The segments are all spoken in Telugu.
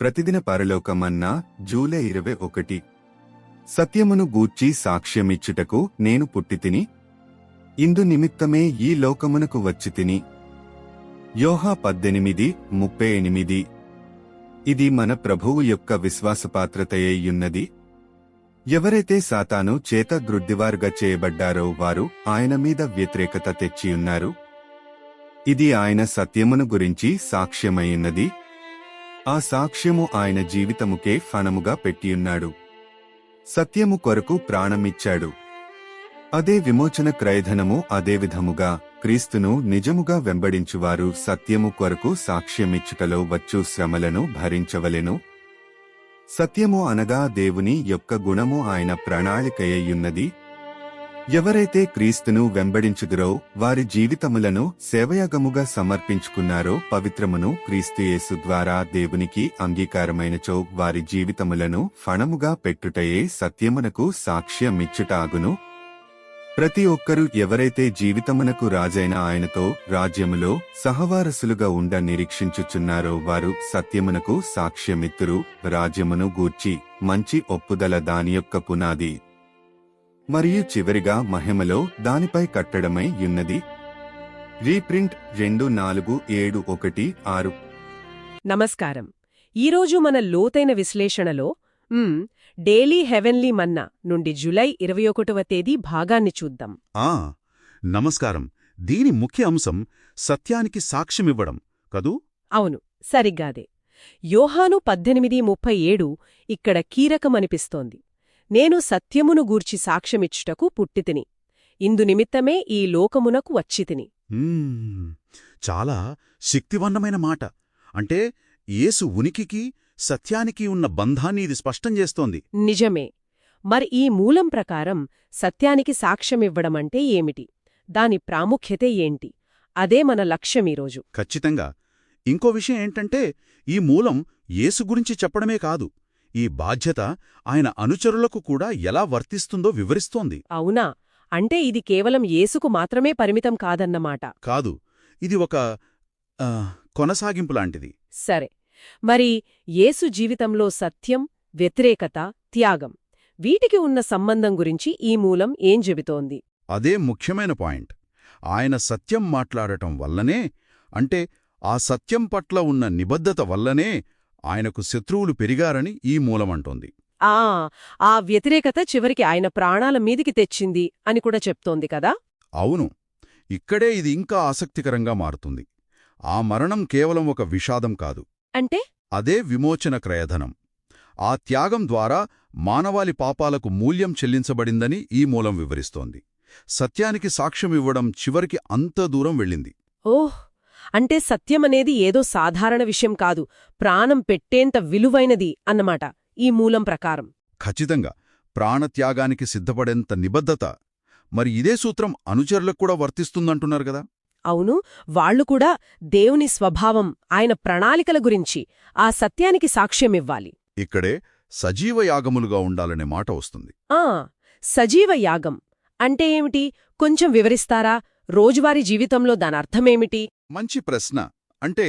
ప్రతిదిన పరలోకమన్నా జూలై ఇరవై ఒకటి. సత్యమును గూర్చి సాక్ష్యమిచ్చుటకు నేను పుట్టితిని. ఇందు నిమిత్తమే ఈ లోకమునకు వచ్చి తిని యోహా పద్దెనిమిది ముప్పై ఎనిమిది. ఇది మన ప్రభువు యొక్క విశ్వాసపాత్రతయ్యున్నది ఎవరైతే సాతాను చేత గ్రుడ్డివారుగా చేయబడ్డారో వారు ఆయన మీద వ్యతిరేకత తెచ్చియున్నారు. ఇది ఆయన సత్యమును గురించి సాక్ష్యమైయున్నది ఆ సాక్ష్యము ఆయన జీవితముకే ఫణముగా పెట్టియున్నాడు. సత్యము కొరకు ప్రాణమిచ్చాడు. అదే విమోచన క్రయధనము అదే విధముగా క్రీస్తును నిజముగా వెంబడించువారు సత్యము కొరకు సాక్ష్యమిచ్చుటలో వచ్చు శ్రమలను భరించవలెను. సత్యము అనగా దేవుని యొక్క గుణము ఆయన ప్రణాళికయ్యున్నది ఎవరైతే క్రీస్తును వెంబడించుదురో వారి జీవితములను సేవయాగముగా సమర్పించుకున్నారో పవిత్రమును క్రీస్తుయేసు ద్వారా దేవునికి అంగీకారమైనచో వారి జీవితములను ఫణముగా పెట్టుటయే సత్యమునకు సాక్ష్యమిచ్చుటాగును. ప్రతి ఒక్కరూ ఎవరైతే జీవితమునకు రాజైన ఆయనతో రాజ్యములో సహవారసులుగా ఉండ నిరీక్షించుచున్నారో వారు సత్యమునకు సాక్ష్యమిత్తురు రాజ్యమును గూర్చి మంచి ఒప్పుదల దాని యొక్క పునాది. మరియు చివరిగా మహిమలో దానిపై కట్టడమై యున్నది రీప్రింట్ రెండు నాలుగు ఏడు ఒకటి ఆరు. నమస్కారం. ఈరోజు మన లోతైన విశ్లేషణలో డైలీ హెవెన్లీ మన్నా నుండి జులై ఇరవై ఒకటవ తేదీ భాగాన్ని చూద్దాం. ఆ నమస్కారం. దీని ముఖ్య అంశం సత్యానికి సాక్ష్యమివ్వడం కదూ? అవును సరిగ్గాదే. యోహాను పద్దెనిమిది ముప్పై ఏడు ఇక్కడ కీరకమనిపిస్తోంది. నేను సత్యమును గూర్చి సాక్ష్యమిచ్చుటకు పుట్టితిని. ఇందు నిమిత్తమే ఈ లోకమునకు వచ్చితిని. చాలా శక్తివంతమైన మాట. అంటే యేసు ఉనికికి సత్యానికి ఉన్న బంధాన్ని ఇది స్పష్టం చేస్తోంది. నిజమే. మరి ఈ మూలం ప్రకారం సత్యానికి సాక్ష్యమివ్వడమంటే ఏమిటి? దాని ప్రాముఖ్యతే ఏంటి? అదే మన లక్ష్యమీరోజు ఖచ్చితంగా. ఇంకో విషయం ఏంటంటే ఈ మూలం యేసు గురించి చెప్పడమే కాదు. ఈ బాధ్యత ఆయన అనుచరులకు కూడా ఎలా వర్తిస్తుందో వివరిస్తోంది. అవునా? అంటే ఇది కేవలం యేసుకు మాత్రమే పరిమితం కాదన్నమాట. కాదు ఇది ఒక కొనసాగింపు లాంటిది. సరే. మరి యేసు జీవితంలో సత్యం వ్యతిరేకత త్యాగం వీటికి ఉన్న సంబంధం గురించి ఈ మూలం ఏం చెబుతోంది? అదే ముఖ్యమైన పాయింట్. ఆయన సత్యం మాట్లాడటం వల్లనే అంటే ఆ సత్యం పట్ల ఉన్న నిబద్ధత వల్లనే ఆయనకు శత్రువులు పెరిగారని ఈ మూలమంటోంది. ఆ ఆ వ్యతిరేకత చివరికి ఆయన ప్రాణాల మీదికి తెచ్చింది అని కూడా చెప్తోంది కదా? అవును. ఇక్కడే ఇది ఇంకా ఆసక్తికరంగా మారుతుంది. ఆ మరణం కేవలం ఒక విషాదం కాదు. అంటే? అదే విమోచన క్రయధనం. ఆ త్యాగం ద్వారా మానవాళి పాపాలకు మూల్యం చెల్లించబడిందని ఈ మూలం వివరిస్తోంది. సత్యానికి సాక్ష్యమివ్వడం చివరికి అంత దూరం వెళ్ళింది. ఓహ్! అంటే సత్యమనేది ఏదో సాధారణ విషయం కాదు ప్రాణం పెట్టేంత విలువైనది అన్నమాట ఈ మూలం ప్రకారం. ఖచ్చితంగా ప్రాణత్యాగానికి సిద్ధపడేంత నిబద్ధత మరి ఇదే సూత్రం అనుచరులకు కూడా వర్తిస్తుందంటున్నారు కదా? అవును వాళ్ళు కూడా దేవుని స్వభావం ఆయన ప్రణాళికల గురించి ఆ సత్యానికి సాక్ష్యమివ్వాలి ఇక్కడే సజీవ యాగములుగా ఉండాలనే మాట వస్తుంది. ఆ సజీవ యాగం. అంటే ఏమిటి? కొంచెం వివరిస్తారా? రోజువారీ జీవితంలో దానర్థమేమిటి మంచి ప్రశ్న. అంటే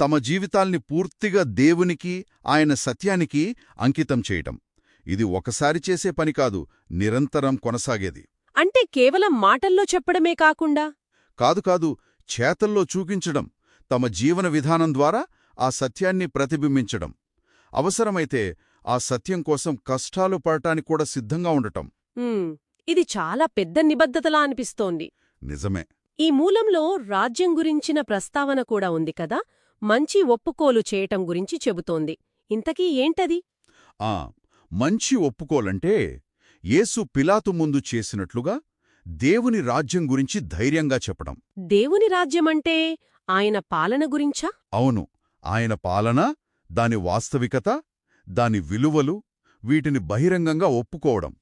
తమ జీవితాల్ని పూర్తిగా దేవునికి ఆయన సత్యానికి అంకితం చేయటం. ఇది ఒకసారి చేసే పని కాదు నిరంతరం కొనసాగేది. అంటే కేవలం మాటల్లో చెప్పడమే కాకుండా? కాదు కాదు చేతల్లో చూపించడం తమ జీవన విధానం ద్వారా ఆ సత్యాన్ని ప్రతిబింబించడం. అవసరమైతే ఆ సత్యం కోసం కష్టాలు పడటానికి కూడా సిద్ధంగా ఉండటం. ఇది చాలా పెద్ద నిబద్ధతలా అనిపిస్తోంది. నిజమే. ఈ మూలంలో రాజ్యం గురించిన ప్రస్తావన కూడా ఉంది కదా? మంచి ఒప్పుకోలు చేయటం గురించి చెబుతోంది. ఇంతకీ ఏంటది? ఆ మంచి ఒప్పుకోలంటే యేసు పిలాతు ముందు చేసినట్లుగా దేవుని రాజ్యం గురించి ధైర్యంగా చెప్పడం. దేవుని రాజ్యమంటే ఆయన పాలన గురించా? అవును ఆయన పాలన దాని వాస్తవికత దాని విలువలు వీటిని బహిరంగంగా ఒప్పుకోవడం.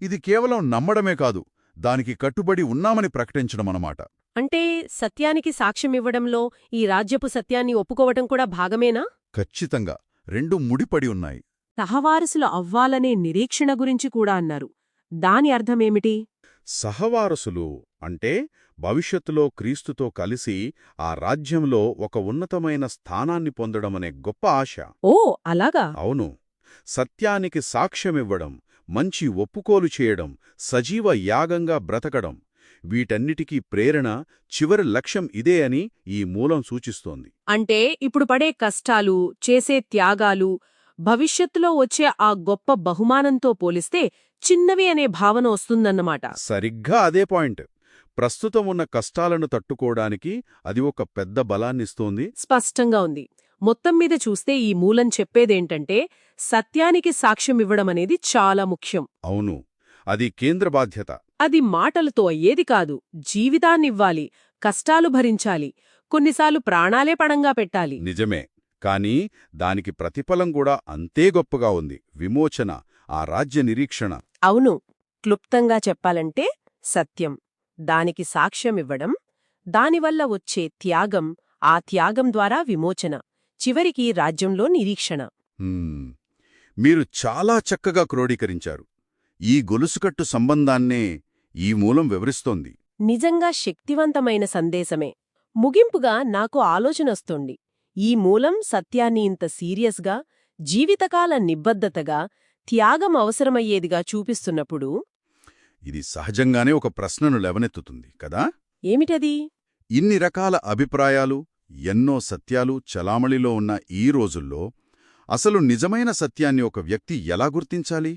ఇది కేవలం నమ్మడమే కాదు దానికి కట్టుబడి ఉన్నామని ప్రకటించడమన్నమాట అంటే సత్యానికి సాక్ష్యమివ్వడంలో ఈ రాజ్యపు సత్యాన్ని ఒప్పుకోవటం కూడా భాగమేనా? ఖచ్చితంగా. రెండు ముడిపడి ఉన్నాయి. సహవారసులు అవ్వాలనే నిరీక్షణ గురించి కూడా అన్నారు. దాని అర్థమేమిటి? సహవారసులు అంటే భవిష్యత్తులో క్రీస్తుతో కలిసి ఆ రాజ్యంలో ఒక ఉన్నతమైన స్థానాన్ని పొందడమనే గొప్ప ఆశ. ఓ అలాగా? అవును. సత్యానికి సాక్ష్యమివ్వడం మంచి ఒప్పుకోలు చేయడం సజీవ యాగంగా బ్రతకడం వీటన్నిటికీ ప్రేరణ చివరి లక్ష్యం ఇదే అని ఈ మూలం సూచిస్తోంది. అంటే ఇప్పుడు పడే కష్టాలు చేసే త్యాగాలు భవిష్యత్తులో వచ్చే ఆ గొప్ప బహుమానంతో పోలిస్తే చిన్నవి అనే భావన వస్తుందన్నమాట. సరిగ్గా అదే పాయింట్. ప్రస్తుతం ఉన్న కష్టాలను తట్టుకోవడానికి అది ఒక పెద్ద బలాన్నిస్తోంది. స్పష్టంగా ఉంది. మొత్తం మీద చూస్తే ఈ మూలం చెప్పేదేంటంటే సత్యానికి సాక్ష్యమివ్వడం అనేది చాలా ముఖ్యం. అవును. అది కేంద్ర బాధ్యత. అది మాటలతో అయ్యేది కాదు. జీవితాన్నివ్వాలి కష్టాలు భరించాలి కొన్నిసార్లు ప్రాణాలే పణంగా పెట్టాలి. నిజమే. కాని దానికి ప్రతిఫలం కూడా అంతే గొప్పగా ఉంది. విమోచన ఆ రాజ్య నిరీక్షణ. అవును. క్లుప్తంగా చెప్పాలంటే సత్యం. దానికి సాక్ష్యమివ్వడం దానివల్ల వచ్చే త్యాగం ఆ త్యాగం ద్వారా విమోచన. చివరికి రాజ్యంలో నిరీక్షణ. మీరు చాలా చక్కగా క్రోడీకరించారు. ఈ గొలుసుకట్టు సంబంధాన్నే ఈ మూలం వివరిస్తోంది. నిజంగా శక్తివంతమైన సందేశమే. ముగింపుగా నాకు ఆలోచనొస్తోంది ఈ మూలం సత్యాన్ని ఇంత సీరియస్గా జీవితకాల నిబద్ధతగా త్యాగం అవసరమయ్యేదిగా చూపిస్తున్నప్పుడు? ఇది సహజంగానే ఒక ప్రశ్నను లేవనెత్తుతుంది కదా? ఏమిటది? ఇన్ని రకాల అభిప్రాయాలు ఎన్నో సత్యాలు చలామణిలో ఉన్న ఈ రోజుల్లో అసలు నిజమైన సత్యాన్ని ఒక వ్యక్తి ఎలా గుర్తించాలి?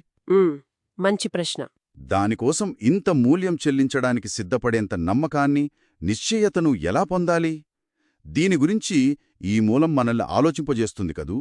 మంచి ప్రశ్న. దానికోసం ఇంత మూల్యం చెల్లించడానికి సిద్ధపడేంత నమ్మకాన్ని నిశ్చయతను ఎలా పొందాలి? దీని గురించి ఈ మూలం మనల్ని ఆలోచింపజేస్తుంది కదూ?